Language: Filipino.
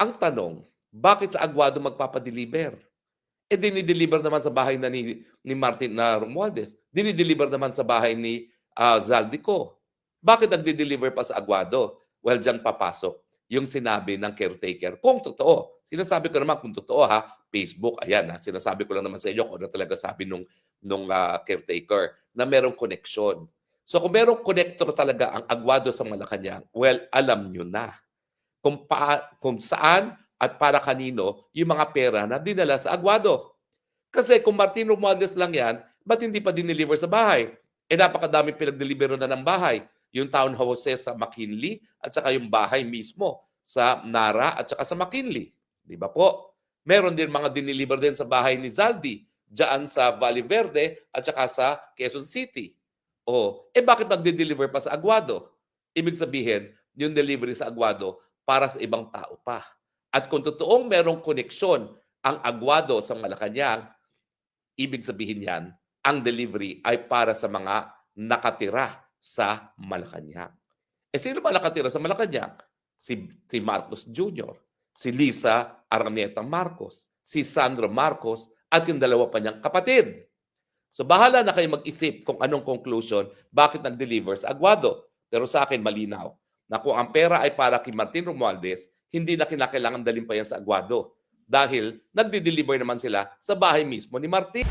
Ang tanong, bakit sa Aguado magpapadeliver? Eh, dinideliver naman sa bahay na ni, ni Martin na Romualdez. Dinideliver naman sa bahay ni ah, Zaldico. Bakit nagdi-deliver pa sa Aguado? Well, dyan papasok yung sinabi ng caretaker. Kung totoo, sinasabi ko naman kung totoo ha, Facebook, ayan ha, sinasabi ko lang naman sa inyo kung ano talaga sabi nung, nung ah, caretaker na merong connection. So kung merong connector talaga ang Aguado sa Malacanang, well, alam nyo na kung, pa, kung saan at para kanino yung mga pera na dinala sa Aguado. Kasi kung Martin Romualdez lang yan, ba't hindi pa dineliver sa bahay? Eh napakadami pinag-deliver na ng bahay. Yung townhouses sa McKinley at saka yung bahay mismo sa Nara at saka sa McKinley. Di ba po? Meron din mga dineliver din sa bahay ni Zaldi diyan sa Valley Verde at saka sa Quezon City. O, eh bakit magde-deliver pa sa Aguado? Ibig sabihin, yung delivery sa Aguado para sa ibang tao pa. At kung totoong merong koneksyon ang Aguado sa Malacanang, ibig sabihin yan, ang delivery ay para sa mga nakatira sa Malacanang. Eh sino ba nakatira sa Malacanang? Si, si Marcos Jr., si Lisa Araneta Marcos, si Sandro Marcos, at yung dalawa pa niyang kapatid. So bahala na kayo mag-isip kung anong conclusion, bakit nag-deliver sa Aguado. Pero sa akin, malinaw na kung ang pera ay para kay Martin Romualdez, hindi na kinakailangan dalhin pa yan sa Aguado. Dahil nagde-deliver naman sila sa bahay mismo ni Martin.